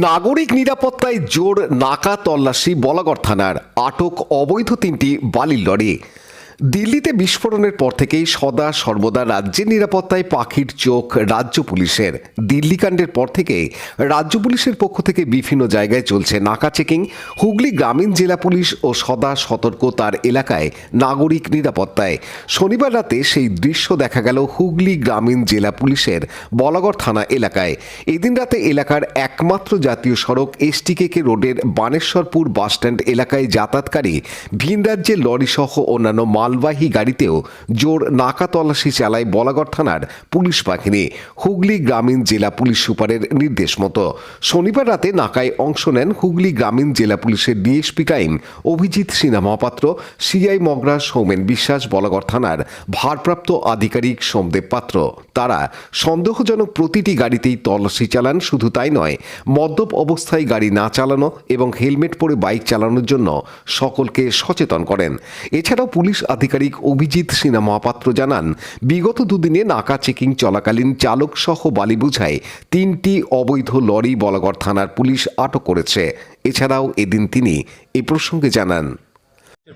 নাগরিক নিরাপত্তায় জোর নাকা তল্লাশি বলাগড় থানার আটক অবৈধ তিনটি বালির লরি। দিল্লিতে বিস্ফোরণের পর থেকেই সদা সর্বদা রাজ্যের নিরাপত্তায় পাখির চোখ রাজ্য পুলিশের। দিল্লিকাণ্ডের পর থেকে রাজ্য পুলিশের পক্ষ থেকে বিভিন্ন জায়গায় চলছে নাকা চেকিং। হুগলি গ্রামীণ জেলা পুলিশ ও সদা সতর্ক তার এলাকায় নাগরিক নিরাপত্তায়। শনিবার রাতে সেই দৃশ্য দেখা গেল হুগলি গ্রামীণ জেলা পুলিশের বলাগড় থানা এলাকায়। এদিন রাতে এলাকার একমাত্র জাতীয় সড়ক এসটিকেকে রোডের বানেশ্বরপুর বাসস্ট্যান্ড এলাকায় যাতায়াতকারী ভিন রাজ্যের লরিসহ অন্যান্য মালবাহী গাড়িতেও জোর নাকা তল্লাশি চালায় বলাগড় থানার পুলিশ বাহিনী। হুগলি গ্রামীণ জেলা পুলিশ সুপারের নির্দেশ মতো। শনিবার রাতে নাকায় অংশ নেন হুগলি গ্রামীণ জেলা পুলিশের DSP crime Abhijit Sinha Mahapatra, CI Magra Soumen Biswas, Balagarh থানার ভারপ্রাপ্ত আধিকারিক সোমদেব পাত্র। তারা সন্দেহজনক প্রতিটি গাড়িতেই তল্লাশি চালান, শুধু তাই নয়, মদ্যপ অবস্থায় গাড়ি না চালানো এবং হেলমেট পরে বাইক চালানোর জন্য সকলকে সচেতন করেন। এছাড়াও পুলিশ আধিকারিক অভিজিৎ সিনহা মহাপাত্র জানান, বিগত দুদিনে নাকা চেকিং চলাকালীন চালক সহ বালি বোঝায় তিনটি অবৈধ লরি বলাগড় থানার পুলিশ আটক করেছে। এছাড়াও এদিন তিনি এ প্রসঙ্গে জানান।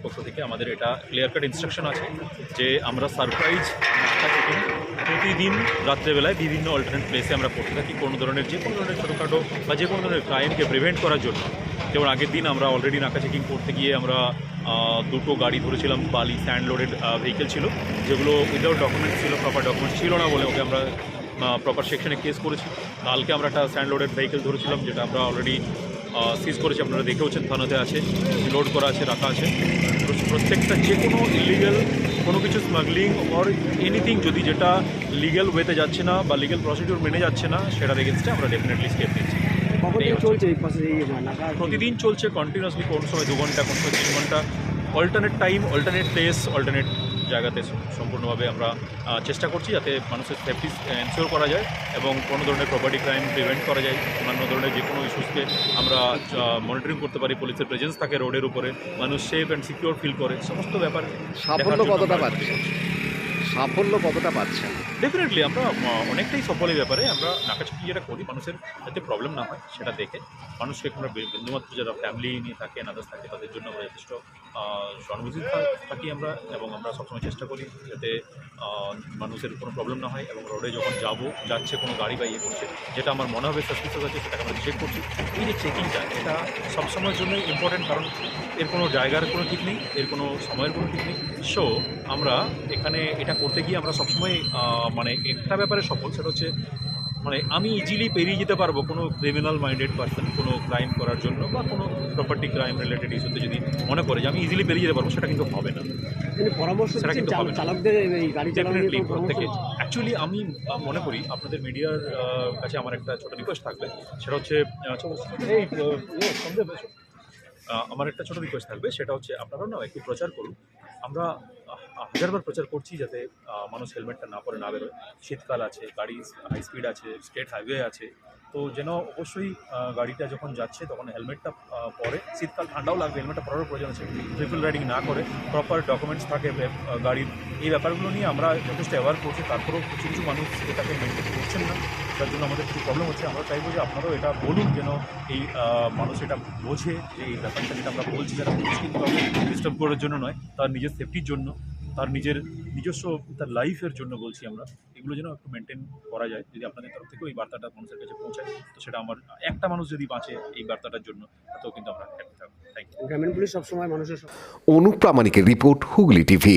পক্ষ থেকে আমাদের এটা ক্লিয়ার কাট ইনস্ট্রাকশন আছে যে আমরা সারপ্রাইজ প্রতিদিন রাত্রেবেলায় বিভিন্ন অল্টারনেট প্লেসে আমরা করতে থাকি। কোনো ধরনের যে কোনো ধরনের ছোটোখাটো বা যে কোনো ধরনের ক্রাইমকে প্রিভেন্ট করার জন্য। যেমন আগের দিন আমরা অলরেডি নাকা চেকিং করতে গিয়ে আমরা দুটো গাড়ি ধরেছিলাম, বালি স্যান্ড লোডেড ভেহিকেল ছিল, যেগুলো উইদাউট ডকুমেন্টস ছিল প্রপার ডকুমেন্টস ছিল না বলে ওকে আমরা প্রপার সেকশনে কেস করেছি। কালকে আমরা একটা স্যান্ড লোডেড ভেহিকেল ধরেছিলাম, যেটা আমরা অলরেডি সিজ করেছি, আপনারা দেখেওছেন থানাতে আছে লোড করা আছে, রাখা আছে। প্রত্যেকটা যে কোনো ইলিগাল কোনো কিছু স্মাগলিং অর এনিথিং যদি যেটা লিগ্যাল ওয়েতে যাচ্ছে না বা লিগ্যাল প্রসিডিউর মেনে যাচ্ছে না, সেটার এগেনস্টে আমরা ডেফিনেটলি স্টেপ নিচ্ছি। চলছে প্রতিদিন চলছে কন্টিনিউসলি কোন সময় দু ঘণ্টা কোন সময় তিন ঘণ্টা। Alternate time alternate place alternate জায়গাতে সম্পূর্ণভাবে আমরা চেষ্টা করছি যাতে মানুষের সেফটি এনশিওর করা যায় এবং কোনো ধরনের প্রপার্টি ক্রাইম প্রিভেন্ট করা যায়। অন্যান্য ধরনের যে কোনো ইস্যুসকে আমরা মনিটরিং করতে পারি। পুলিশের প্রেজেন্স থাকে রোডের উপরে। মানুষ সেফ অ্যান্ড সিকিউর ফিল করে। সমস্ত ব্যাপার সাফল্য কতটা পাচ্ছে সাফল্য কতটা পাচ্ছেন? ডেফিনেটলি আমরা অনেকটাই সফল এই ব্যাপারে। আমরা নাকাচুকি যেটা করি, মানুষের যাতে প্রবলেম না হয়, সেটা দেখে। মানুষকে আমরা বিন্দুমাত্র যারা ফ্যামিলি নিয়ে থাকে আদার্স থাকে, তাদের জন্য আমরা যথেষ্ট সহানুভূতি থাকি আমরা এবং আমরা সবসময় চেষ্টা করি যাতে মানুষের কোনো প্রবলেম না হয় এবং রোডে যখন যাব, যাচ্ছে কোনো গাড়ি বা ইয়ে করছে, যেটা আমার মনে হবে সাসপিসিয়াস আছে, সেটাকে আমরা চেক করছি। এই যে চেকিংটা এটা সবসময়ের জন্য ইম্পর্টেন্ট কারণ এর কোনো জায়গার কোনো ঠিক নেই, এর কোনো সময়ের কোনো ঠিক নেই। সো আমরা এখানে এটা করতে গিয়ে আমরা সবসময় মানে একটা ব্যাপারে সফল সেটা হচ্ছে মানে আমি ইজিলি পেরিয়ে যেতে পারব কোনো ক্রিমিনাল মাইন্ডেড পার্সন কোনো ক্রাইম করার জন্য বা কোনো প্রপার্টি ক্রাইম রিলেটেড ইস্যুতে যদি মনে করে যে আমি ইজিলি পেরিয়ে যেতে পারব সেটা কিন্তু হবে না। পরামর্শ সেটা কিন্তু হবে ডেফিনেটলি প্রত্যেকে অ্যাকচুয়ালি আমি মনে করি আপনাদের মিডিয়ার কাছে আমার একটা ছোট রিকোয়েস্ট থাকবে। সেটা হচ্ছে আমার একটা ছোট রিকোয়েস্ট থাকবে সেটা হচ্ছে আপনারাও না একটু প্রচার করুন। আমরা হাজারবার প্রচার করছি যাতে মানুষ হেলমেটটা না পরে না বেরোয়। শীতকাল আছে, গাড়ি হাই স্পিড আছে স্টেট হাইওয়ে আছে। তো যেন অবশ্যই গাড়িটা যখন যাচ্ছে তখন হেলমেটটা পরে। শীতকাল ঠান্ডাও লাগবে, হেলমেটটা পরারও প্রয়োজন আছে। ট্রিপল রাইডিং না করে প্রপার ডকুমেন্টস থাকে গাড়ির। এই ব্যাপারগুলো নিয়ে আমরা যথেষ্ট অ্যাওয়ার করছি। তারপরেও কিছু কিছু মানুষ এটাকে মেনটেন করছেন না। তার জন্য আমাদের কিছু প্রবলেম হচ্ছে। আমরা চাইব যে আপনারাও এটা বলুন যেন এই মানুষ এটা বোঝে যে এই ব্যাপারটা যেটা আমরা বলছি, যারা পুলিশ কিন্তু ডিস্টার্ব করার জন্য নয় তার নিজের সেফটির জন্য তার নিজের নিজস্ব তার লাইফের জন্য বলছি আমরা এগুলো যেন একটু মেনটেন করা যায় যদি আপনাদের তরফ থেকেও এই বার্তাটা মানুষের কাছে পৌঁছায় তো সেটা আমার একটা মানুষ যদি বাঁচে এই বার্তাটার জন্য তাতেও কিন্তু আমরা হ্যাপি থাকব। থ্যাংক ইউ গ্রামীণ পুলিশ সবসময় মানুষের অনুপ্রামাণিকের report Hooghly TV.